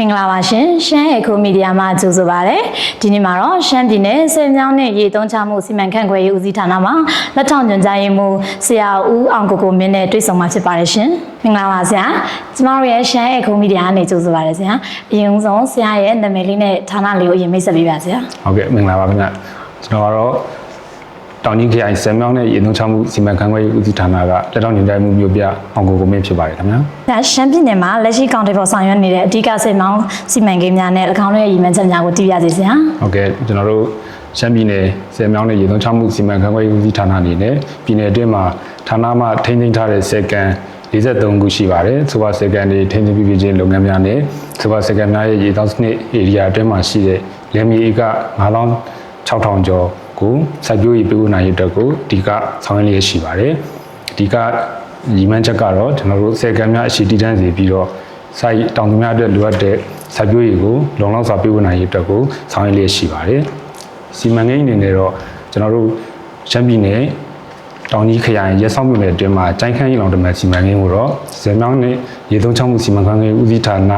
မင်္ဂလာပါရှင်ရှမ်းအေကိုမီဒီယာမှကြိုဆိုပါရစေဒီနေ့မှာတော့ရှမ်းပြည်နယ်ဆယ်မြောင်းနဲ့ရေသုံးချမှုစီမံခန့်ခွဲရေးဦးစီးဌာနမှလက်ထောက်ညွှန်ကြားရေးမှူးဆရာဦးအောင်ကိုကိုမင်းနဲ့တွေ့ဆုံမှာဖြစ်ပါတယ်ရှင်မင်္ဂလာပါဆရာကျမတို့ရဲ့ရှမ်းအေကိုမီဒီယာကနေကြိုဆိုပါရစေဆရာအရင်ဆုံးဆရာရဲ့နာမည်လေးနဲ့ဌာနလေးကိုအရင်မိတ်ဆက်ပေးပါဆရာဟုတ်ကဲ့မင်္ဂလာပါခင်ဗျကျွန်တော်ကတော့ တောင်ကြီးခရိုင်ဆယ်မြောင်းနဲ့ရေနှုံချမှုစီမံခန့်ခွဲရေးဦးစီးဌာနကလက်ထောက်ညွှန်ကြားမှုမျိုးပြအောင်ကိုကိုမင်းဖြစ်ပါတယ်ခင်ဗျာဆရာရှမ်းပြည်နယ်မှာလက်ရှိကောင်တေပေါ်ဆောင်ရွက်နေတဲ့အဓိကဆယ်မြောင်းစီမံကိန်းများနဲ့၎င်းတို့ရဲ့ရည်မှန်းချက်များကိုသိပြစေဆရာဟုတ်ကဲ့ကျွန်တော်တို့ရှမ်းပြည်နယ်ဆယ်မြောင်းနဲ့ရေနှုံချမှုစီမံခန့်ခွဲရေးဦးစီးဌာနအနေနဲ့ပြည်နယ်အတွင်းမှာဌာနမှထိန်းသိမ်းထားတဲ့စက်ကန်43ခုရှိပါတယ်။ဆိုပါစက်ကန်တွေထိန်းသိမ်းပြီးပြချင်းလုပ်ငန်းများနဲ့ဆိုပါစက်ကန်များရဲ့ရေတောက်စနစ်ဧရိယာအတွင်းမှာရှိတဲ့လက်မြေဧက9600ကျော် ကိုစိုက်ပျိုးရေးပြုလုပ်နိုင်ရတဲ့ကိုဒီကဆောင်ရွက်လျက်ရှိပါတယ်။ဒီကညီမန်းချက်ကတော့ကျွန်တော်တို့စက်ကန်များအရှိတည်တန်းစီပြီးတော့စိုက်တောင်သူများအတွက်လိုအပ်တဲ့စိုက်ပျိုးရေးကိုလုံလောက်စွာပြုလုပ်နိုင်ရတဲ့ကိုဆောင်ရွက်လျက်ရှိပါတယ်။စီမံကိန်းအနေနဲ့တော့ကျွန်တော်တို့ရှမ်းပြည်နယ်တောင်ကြီးခရိုင်ရဲဆောင်မြို့နယ်အတွင်းမှာကြိုင်ခန်းရီလောင်တမန်စီမံကိန်းကိုတော့ဇယ်မြောင်းနဲ့ရေသုံးချောင်းမှုစီမံခန့်ခွဲဦးစီးဌာန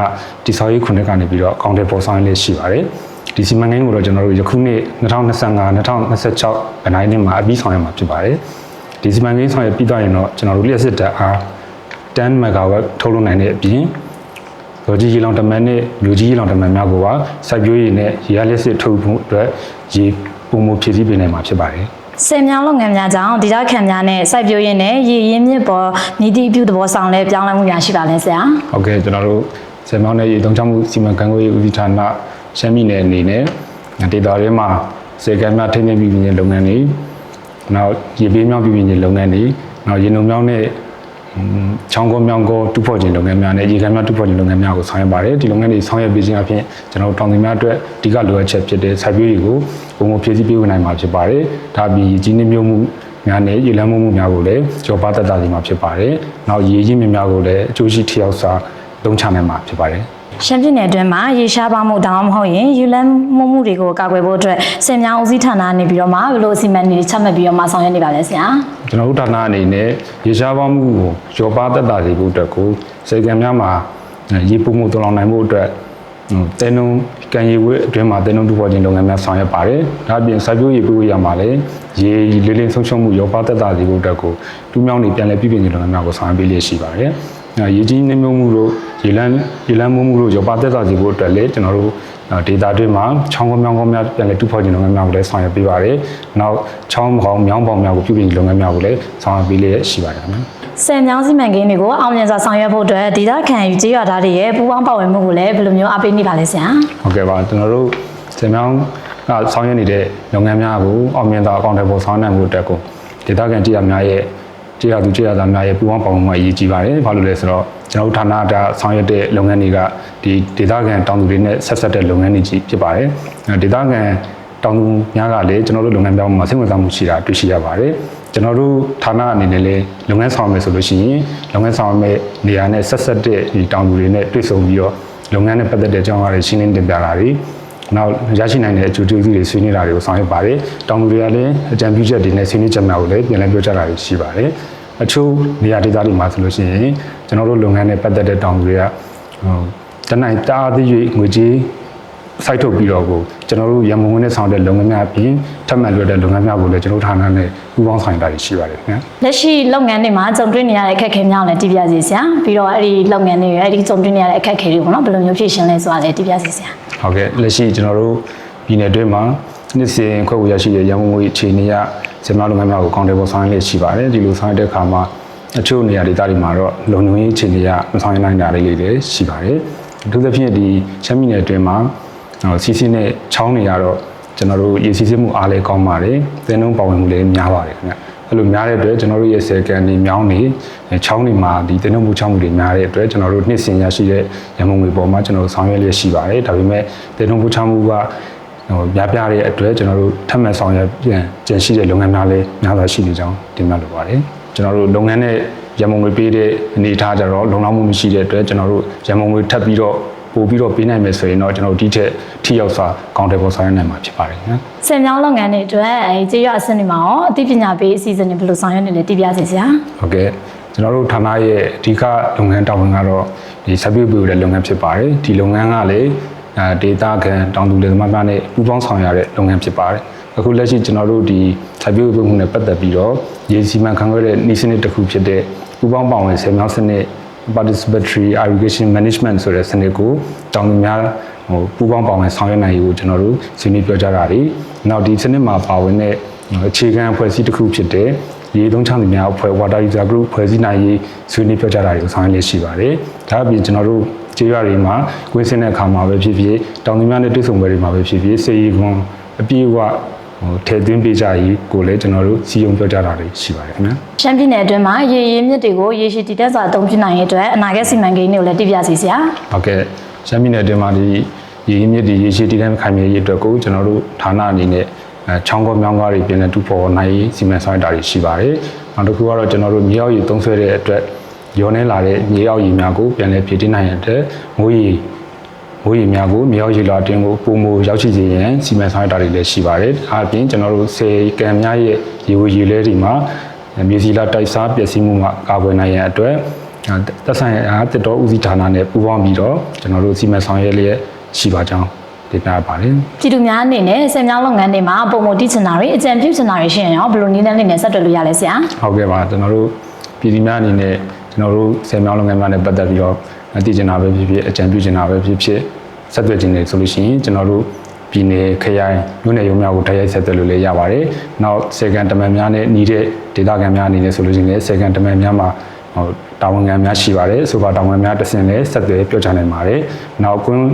တိဆောက်ရေးခုနှစ်ကနေပြီးတော့အကောင့်တွေပေါ်ဆောင်ရည်ရှိပါတယ်။ ဒီစီမံကိန်းကိုတော့ကျွန်တော်တို့ယခုနှစ်2025 2026အနိုင်နှစ်မှာအပြီးဆောင်ရမှာဖြစ်ပါတယ်။ဒီစီမံကိန်းဆောင်ရပြီးတော့ရင်တော့ကျွန်တော်တို့လျှက်စစ်တပ်အား10 megawatt ထုတ်လုပ်နိုင်တဲ့အပြင်ရောကြီးရေလောင်တမန်နဲ့မြို့ကြီးရေလောင်တမန်များကိုပါစိုက်ပျိုးရေးနဲ့ရေအားလျှက်စစ်ထုတ်ဖို့အတွက်ရေပုံမှုဖြည့်ဆည်းပေးနိုင်မှာဖြစ်ပါတယ်။ဆယ်မြောင်းလုပ်ငန်းများကြောင့်ဒေသခံများနဲ့စိုက်ပျိုးရေးနဲ့ရည်ရင်းမြစ်ပေါ်နီးတီအပြုသဘောဆောင်လဲပြောင်းလဲမှုများရှိပါလဲဆရာဟုတ်ကဲ့ကျွန်တော်တို့ဇေမောင်းနဲ့ရေသုံးချမှုစီမံခန့်ခွဲရေးဦးစီးဌာန ရှမ်းပြည်နယ်အနေနဲ့ဒေတာတွေမှာစေကံများထိန်းသိမ်းပြီးပြည်နယ်လုပ်ငန်းတွေနောက်ရေပေးမြောင်းပြည်ပြည်လုပ်ငန်းတွေနောက်ရေနုံမြောင်းနဲ့ချောင်းကောမြောင်းကောတူဖို့ခြင်းလုပ်ငန်းများနဲ့ရေကံများတူဖို့ခြင်းလုပ်ငန်းများကိုဆောင်ရွက်ပါတယ်ဒီလုပ်ငန်းတွေဆောင်ရွက်ပေးခြင်းအပြင်ကျွန်တော်တို့တောင်သူများအတွက်အဓိကလိုအပ်ချက်ဖြစ်တဲ့စိုက်ပျိုးရေးကိုပုံမှန်ဖြည့်ဆည်းပေးနိုင်မှာဖြစ်ပါတယ်ဒါပြီးရေကြီးနှမျိုးမှုများနဲ့ရေလမ်းမှုမှုများကိုလည်းကြော်ပါတက်တာစီမှာဖြစ်ပါတယ်နောက်ရေကြီးမြများကိုလည်းအကျိုးရှိထိရောက်စွာသုံးချနိုင်မှာဖြစ်ပါတယ် ရှမ်းပြည်နယ်အတွင်းမှာရေရှားပါမှုတောင်းမဟုတ်ရင်ယူလန်မှုမှုတွေကိုကာကွယ်ဖို့အတွက်ဆယ်မြောင်းဦးစီးဌာနနေပြီးတော့မှဘယ်လိုအစီအမံတွေချမှတ်ပြီးတော့မှဆောင်ရွက်နေပါလဲဆရာကျွန်တော်တို့ဌာနအနေနဲ့ရေရှားပေါင်းမှုကိုရောပါတက်တာစီဖို့အတွက်ကိုစေကံများမှာရေပုံမှုတော်လောင်နိုင်မှုအတွက်ဟိုတဲနုံကန်ရီဝဲအတွင်းမှာတဲနုံတူပေါ်ခြင်းလုပ်ငန်းများဆောင်ရွက်ပါတယ်။ဒါအပြင်စိုက်ပျိုးရေးပြုရမှာလည်းရေလေးလေးဆုံးရှုံးမှုရောပါတက်တာစီဖို့အတွက်ကိုတူးမြောင်းနေပြန်လဲပြည်ပြင်ခြင်းလုပ်ငန်းများကိုဆောင်ရွက်ပေးလျက်ရှိပါတယ်။အဲရေကြီးနှမြုံမှုတို့ ရေလန်းရေလန်းမှုမှုတို့ရောပါတက်တာစီဖို့အတွက်လည်းကျွန်တော်တို့ဒေတာတွေမှာချောင်းကောင်းမြောင်းကောင်းများပြန်လဲတူဖော်ခြင်းလုပ်ငန်းများကိုလည်းဆောင်ရွက်ပေးပါတယ်။နောက်ချောင်းပေါင်းမြောင်းပေါင်းများကိုပြုပြင်လုပ်ငန်းများကိုလည်းဆောင်ရွက်ပေးလျက်ရှိပါတယ်ခင်ဗျာ။ဆယ်မြောင်းစီမံကိန်းတွေကိုအောင်မြင်စွာဆောင်ရွက်ဖို့အတွက်ဒေသခံယူကြေးရွာသားတွေရဲ့ပူးပေါင်းပါဝင်မှုကိုလည်းဘယ်လိုမျိုးအားပေးနေပါလဲဆရာဟုတ်ကဲ့ပါကျွန်တော်တို့စင်မြောင်းကဆောင်ရွက်နေတဲ့လုပ်ငန်းများကိုအောင်မြင်သောအကောင့်တွေပေါ်ဆောင်နိုင်မှုအတွက်ကိုဒေသခံကြည်ရများရဲ့ကြည်ရသူကြည်ရသားများရဲ့ပူးပေါင်းပါဝင်မှုအရေးကြီးပါတယ်။ဘာလို့လဲဆိုတော့ ကျွန်တော်တို့ဌာနကဆောင်ရွက်တဲ့လုပ်ငန်းတွေကဒီဒေသခံတောင်သူတွေနဲ့ဆက်ဆက်တဲ့လုပ်ငန်းတွေကြီးဖြစ်ပါတယ်။အဲဒေသခံတောင်သူများကလည်းကျွန်တော်တို့လုပ်ငန်းပြောင်းမှာစိတ်ဝင်စားမှုရှိတာတွေ့ရှိရပါတယ်။ကျွန်တော်တို့ဌာနအနေနဲ့လည်းလုပ်ငန်းဆောင်မယ်ဆိုလို့ရှိရင်လုပ်ငန်းဆောင်မဲ့နေရာနဲ့ဆက်ဆက်တဲ့ဒီတောင်သူတွေနဲ့တွေ့ဆုံပြီးတော့လုပ်ငန်းနဲ့ပတ်သက်တဲ့အကြောင်းအရာတွေရှင်းလင်းတင်ပြတာတွေနောက်ရရှိနိုင်တဲ့အကျိုးကျေးဇူးတွေဆွေးနွေးတာတွေကိုဆောင်ရွက်ပါတယ်။တောင်သူတွေကလည်းအကြံပြုချက်တွေနဲ့ဆွေးနွေးချက်များကိုလည်းပြန်လည်ပြောကြားတာတွေရှိပါတယ်။ အချို့နေရာဒေသတွေမှာဆိုလို့ရှိရင်ကျွန်တော်တို့လုပ်ငန်းနဲ့ပတ်သက်တဲ့တောင်သူတွေကဟိုတနိုင်တားသေး၍ငွေကြေးစိုက်ထုတ်ပြီးတော့ကိုကျွန်တော်တို့ရမုံဝင်နဲ့ဆောင်တဲ့လုပ်ငန်းများအပြင်ထပ်မံလွှတ်တဲ့လုပ်ငန်းများကိုလည်းကျွန်တော်တို့ဌာနနဲ့ပူးပေါင်းဆောင်ရွက်တာတွေရှိပါတယ်ခင်ဗျာလက်ရှိလုပ်ငန်းတွေမှာကြုံတွေ့နေရတဲ့အခက်အခဲများကိုလည်းတည်ပြစီဆရာပြီးတော့အဲ့ဒီလုပ်ငန်းတွေရဲ့အဲ့ဒီကြုံတွေ့နေရတဲ့အခက်အခဲတွေပေါ့နော်ဘယ်လိုမျိုးဖြေရှင်းလဲဆိုတာလည်းတည်ပြစီဆရာဟုတ်ကဲ့လက်ရှိကျွန်တော်တို့ပြည်နယ်အတွင်းမှာနှစ်စဉ်ခွဲဝေရရှိတဲ့ရန်ကုန်ငွေအခြေအနေရ စင်မလုပ်ငန်းများကိုကောင်တယ်ပေါ်ဆောင်ရွက်လျက်ရှိပါတယ်ဒီလိုဆောင်ရွက်တဲ့အခါမှာအချို့နေရာဒေသတွေမှာတော့လုံခြုံရေးအခြေအနေရမဆောင်ရွက်နိုင်တာတွေလည်းရှိပါတယ်အထူးသဖြင့်ဒီချမ်းပြည်နယ်အတွင်းမှာစီစီနဲ့ချောင်းတွေကတော့ကျွန်တော်တို့ရေစီစစ်မှုအားလည်းကောင်းပါတယ်သင်းနှုန်းပါဝင်မှုလည်းများပါတယ်ခင်ဗျအဲ့လိုများတဲ့အတွက်ကျွန်တော်တို့ရဲ့ဆယ်ကန်တွေမြောင်းတွေချောင်းတွေမှာဒီတင်းနှုတ်မှုချောင်းမှုတွေများတဲ့အတွက်ကျွန်တော်တို့နှစ်စဉ်ရရှိတဲ့ရန်ကုန်ငွေပေါ်မှာကျွန်တော်တို့ဆောင်ရွက်လျက်ရှိပါတယ်ဒါပေမဲ့တင်းနှုတ်မှုချောင်းမှုက ဟိုပြပြတဲ့အတွက်ကျွန်တော်တို့ထပ်မံဆောင်ရွက်ပြန်ကျန်ရှိတဲ့လုပ်ငန်းများလည်းများစွာရှိနေကြောင်းတင်ပြလိုပါတယ်ကျွန်တော်တို့လုပ်ငန်းနဲ့ရန်ကုန်ငွေပေးတဲ့အနေအထားကြတော့လုံလောက်မှုမရှိတဲ့အတွက်ကျွန်တော်တို့ရန်ကုန်ငွေထပ်ပြီးတော့ပို့ပြီးတော့ပေးနိုင်မယ်ဆိုရင်တော့ကျွန်တော်တို့ဒီထက်ထိရောက်စွာကောင်တယ်ပေါ်ဆောင်ရွက်နိုင်မှာဖြစ်ပါတယ်နော်ဆယ်မြောင်းလုပ်ငန်းတွေအတွက်အဲကြေးရွာအဆင့်တွေမှာရောအသိပညာပေးအစီအစဉ်တွေဘယ်လိုဆောင်ရွက်နေလဲတည်ပြစီဆရာဟုတ်ကဲ့ကျွန်တော်တို့ဌာနရဲ့အဓိကလုပ်ငန်းတာဝန်ကတော့ဒီစာပြုတ်ပြုတဲ့လုပ်ငန်းဖြစ်ပါတယ်ဒီလုပ်ငန်းကလည်း အဲဒေတာခံတောင်သူလယ်သမားများနဲ့ပူးပေါင်းဆောင်ရွက်ရတဲ့လုပ်ငန်းဖြစ်ပါတယ်အခုလက်ရှိကျွန်တော်တို့ဒီစာပြုတ်ပြုမှုနဲ့ပတ်သက်ပြီးတော့ရေစီမံခန့်ခွဲတဲ့ဤစနစ်တစ်ခုဖြစ်တဲ့ပူးပေါင်းပါဝင်ဆယ်မြောင်းစနစ် participatory irrigation management ဆိုတဲ့စနစ်ကိုတောင်သူများဟိုပူးပေါင်းပါဝင်ဆောင်ရွက်နိုင်ရေးကိုကျွန်တော်တို့ဆွေးနွေးပြောကြတာတွေနောက်ဒီစနစ်မှာပါဝင်တဲ့အခြေခံအဖွဲ့အစည်းတစ်ခုဖြစ်တဲ့ရေသုံးချောင်းသူများအဖွဲ့ water user group ဖွဲ့စည်းနိုင်ရေးဆွေးနွေးပြောကြတာတွေကိုဆောင်ရွက်လျက်ရှိပါတယ်ဒါအပြင်ကျွန်တော်တို့ ကျေးရွာတွေမှာကွင်းစင်းတဲ့အခါမှာပဲဖြစ်ဖြစ်တောင်သူများနဲ့တွေ့ဆုံပွဲတွေမှာပဲဖြစ်ဖြစ်စေရီကွန်အပြည့်အဝဟိုထည့်သွင်းပေးကြရေးကိုလည်းကျွန်တော်တို့စီယုံပြောကြတာတွေရှိပါတယ်ခင်ဗျာရှမ်းပြည်နယ်အတွင်းမှာရေရင်းမြစ်တွေကိုရေရှည်တည်တတ်စွာအသုံးပြုနိုင်ရေးအတွက်အနာဂတ်စီမံကိန်းတွေကိုလည်းတည်ပြစီဆရာဟုတ်ကဲ့ရှမ်းပြည်နယ်အတွင်းမှာဒီရေရင်းမြစ်ဒီရေရှည်တည်တံ့ခိုင်မြဲရေးအတွက်ကိုကျွန်တော်တို့ဌာနအနေနဲ့အဲချောင်းကောမြောင်းကားတွေပြင်တဲ့တူဖို့နိုင်ရေးစီမံဆောင်ရွက်တာတွေရှိပါတယ်။နောက်တစ်ခုကတော့ကျွန်တော်တို့မြေအောက်ရေသုံးဆွဲတဲ့အတွက် ရောနေလာတဲ့မြေအောက်ရေများကိုပြန်လည်ဖြည့်တင်းနိုင်ရတဲ့မိုးရေမိုးရေများကိုမြေအောက်ရေလွှာတင်ကိုပုံမရောက်ရှိစေရန်စီမံဆောင်ရွက်တာတွေလည်းရှိပါတယ်။ဒါအပြင်ကျွန်တော်တို့စေကံများရဲ့ရေဝရေလဲတွေမှာမြေစီလာတိုက်စားပျက်စီးမှုမှကာကွယ်နိုင်ရန်အတွက်အဲသက်ဆိုင်ရာတက်တော်ဦးစီးဌာနနဲ့ပူးပေါင်းပြီးတော့ကျွန်တော်တို့စီမံဆောင်ရွက်လျက်ရှိပါကြောင်းတင်ပြပါတယ်ပြည်သူများအနေနဲ့ဆယ်မြောင်းလုပ်ငန်းတွေမှာပုံမတည်ချင်တာတွေအကြံပြုချင်တာတွေရှိရင်ရောဘယ်လိုနည်းလမ်းလေးနဲ့ဆက်သွယ်လို့ရလဲဆရာ။ဟုတ်ကဲ့ပါကျွန်တော်တို့ပြည်သူများအနေနဲ့ ကျွန်တော်တို့ဆယ်မြောင်းလုပ်ငန်းများနဲ့ပတ်သက်ပြီးတော့အသိကျင်တာပဲဖြစ်ဖြစ်အကြံပြုကျင်တာပဲဖြစ်ဖြစ်ဆက်သွယ်ကျင်တယ်ဆိုလို့ရှိရင်ကျွန်တော်တို့ပြည်နယ်ခရိုင်မြို့နယ်ရုံးများကိုတိုက်ရိုက်ဆက်သွယ်လို့လည်းရပါတယ်။နောက်စေကန်တမန်များနဲ့ညီတဲ့ဒေသခံများအနေနဲ့ဆိုလို့ရှိရင်လည်းစေကန်တမန်များမှာဟိုတာဝန်ခံများရှိပါတယ်။ဆိုပါတာဝန်များတစ်ဆင့်လည်းဆက်သွယ်ပြောချနိုင်ပါတယ်။နောက်ကွန်း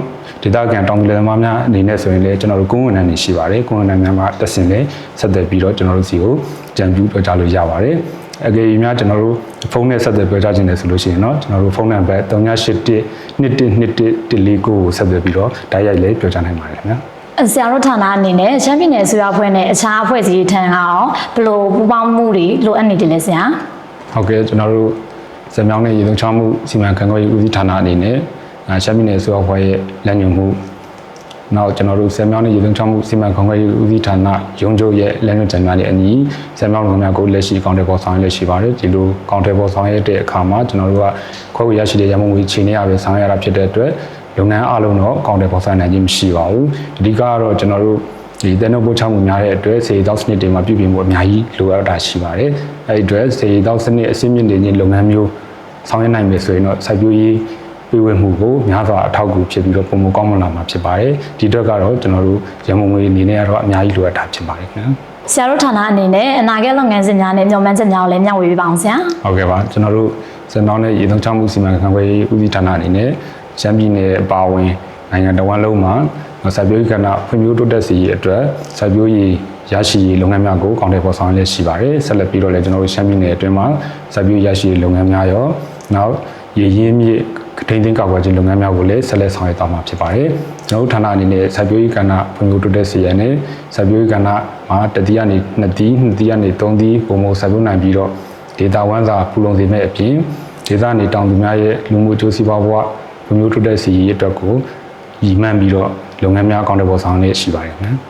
ဒေသခံတောင်ပြည်သမားများအနေနဲ့ဆိုရင်လည်းကျွန်တော်တို့ကွန်းဝန်ထမ်းတွေရှိပါတယ်။ကွန်းဝန်ထမ်းများမှာတစ်ဆင့်လည်းဆက်သွယ်ပြီးတော့ကျွန်တော်တို့စီကိုကြံပြူပြောကြလို့ရပါတယ်။ အကယ်၍များကျွန်တော်တို့ဖုန်းနဲ့ဆက်သွယ်ပြောကြခြင်းတယ်ဆိုလို့ရှိရင်เนาะကျွန်တော်တို့ဖုန်းနံပါတ်39812114ကိုဆက်သွယ်ပြီးတော့တိုက်ရိုက်လည်းပြောကြနိုင်ပါတယ်ခင်ဗျာ။ ဆရာတို့ဌာနအနေနဲ့ရှမ်းပြည်နယ်အစိုးရအဖွဲ့နဲ့အခြားအဖွဲ့အစည်းတွေထံကရောဘယ်လိုပူးပေါင်းမှုတွေလိုအပ်နေတယ်လဲဆရာ ဟုတ်ကဲ့ကျွန်တော်တို့ဇမြောင်းနဲ့ရေသုံးချောင်းမှုစီမံခန့်ခွဲရေးဦးစီးဌာနအနေနဲ့အာရှမ်းပြည်နယ်အစိုးရအဖွဲ့ရဲ့လက်ညှိုးမှု နောက်ကျွန်တော်တို့ဇမြောင်းနဲ့ရေသုံးချောင်းမှုစီမံခန့်ခွဲရေးဦးစီးဌာနရုံးချုပ်ရဲ့လက်ညှိုးကြံများနဲ့အညီဇမြောင်းလုပ်ငန်းများကိုလက်ရှိကောင်တယ်ပေါ်ဆောင်ရွက်လက်ရှိပါတယ်ဒီလိုကောင်တယ်ပေါ်ဆောင်ရွက်တဲ့အခါမှာကျွန်တော်တို့ကခွဲဝေရရှိတဲ့ရမုံငွေခြေနေရပဲဆောင်ရွက်ရတာဖြစ်တဲ့အတွက်လုပ်ငန်းအလုံးတော့ကောင်တယ်ပေါ်ဆောင်နိုင်ခြင်းမရှိပါဘူးအဓိကကတော့ကျွန်တော်တို့ဒီတဲ့နှုတ်ပို့ချမှုများတဲ့အတွက်စေတောက်စနစ်တွေမှာပြုပြင်ဖို့အများကြီးလိုအပ်တာရှိပါတယ်။အဲဒီအတွက်စေတောက်စနစ်အစင်းမြင့်နေခြင်းလုပ်ငန်းမျိုးဆောင်ရွက်နိုင်မယ်ဆိုရင်တော့စိုက်ပျိုးရေး ပြည်ဝင်မှုကိုများစွာအထောက်အကူဖြစ်ပြီးတော့ပုံမကောင်းမလာမှာဖြစ်ပါတယ်။ဒီအတွက်ကတော့ကျွန်တော်တို့ရမုံငွေအနေနဲ့ကတော့အများကြီးလိုအပ်တာဖြစ်ပါတယ်ခင်ဗျာဆရာတို့ဌာနအနေနဲ့အနာဂတ်လုပ်ငန်းစဉ်များနဲ့ညွှန်မှန်းချက်များကိုလည်းမျှဝေပေးပါအောင်ဆရာ။ဟုတ်ကဲ့ပါကျွန်တော်တို့စံတော်နဲ့ရေသုံးချမှုစီမံခန့်ခွဲရေးဦးစီးဌာနအနေနဲ့ရှမ်းပြည်နယ်အပါအဝင်နိုင်ငံတော်ဝန်လုံးမှာစိုက်ပျိုးရေးကဏ္ဍဖွံ့ဖြိုးတိုးတက်စေရေးအတွက်စိုက်ပျိုးရေးရရှိရေးလုပ်ငန်းများကိုကောင်တယ်ပေါ်ဆောင်ရွက်လျက်ရှိပါတယ်ဆက်လက်ပြီးတော့လည်းကျွန်တော်တို့ရှမ်းပြည်နယ်အတွင်းမှာစိုက်ပျိုးရရှိရေးလုပ်ငန်းများရောနောက်ရေရင်းမြစ် ထိန်းသိမ်းကာကွယ်ခြင်းလုပ်ငန်းများကိုလည်းဆက်လက်ဆောင်ရွက်သွားမှာဖြစ်ပါတယ်ကျွန်တော်တို့ဌာနအနေနဲ့စိုက်ပျိုးရေးကဏ္ဍဖွံ့ဖြိုးတိုးတက်စေရန်နဲ့စိုက်ပျိုးရေးကဏ္ဍမှာတတိယနေနှစ်တီးနှစ်တီးကနေသုံးတီးပုံမစိုက်ပျိုးနိုင်ပြီးတော့ဒေတာဝမ်းစာပူလုံစေမဲ့အပြင်ဒေသနေတောင်သူများရဲ့လူမှုအကျိုးစီးပွားဘဝဖွံ့ဖြိုးတိုးတက်စေရေးအတွက်ကိုရည်မှန်းပြီးတော့လုပ်ငန်းများအကောင့်တွေပေါ်ဆောင်နေရှိပါတယ်ခင်ဗျာ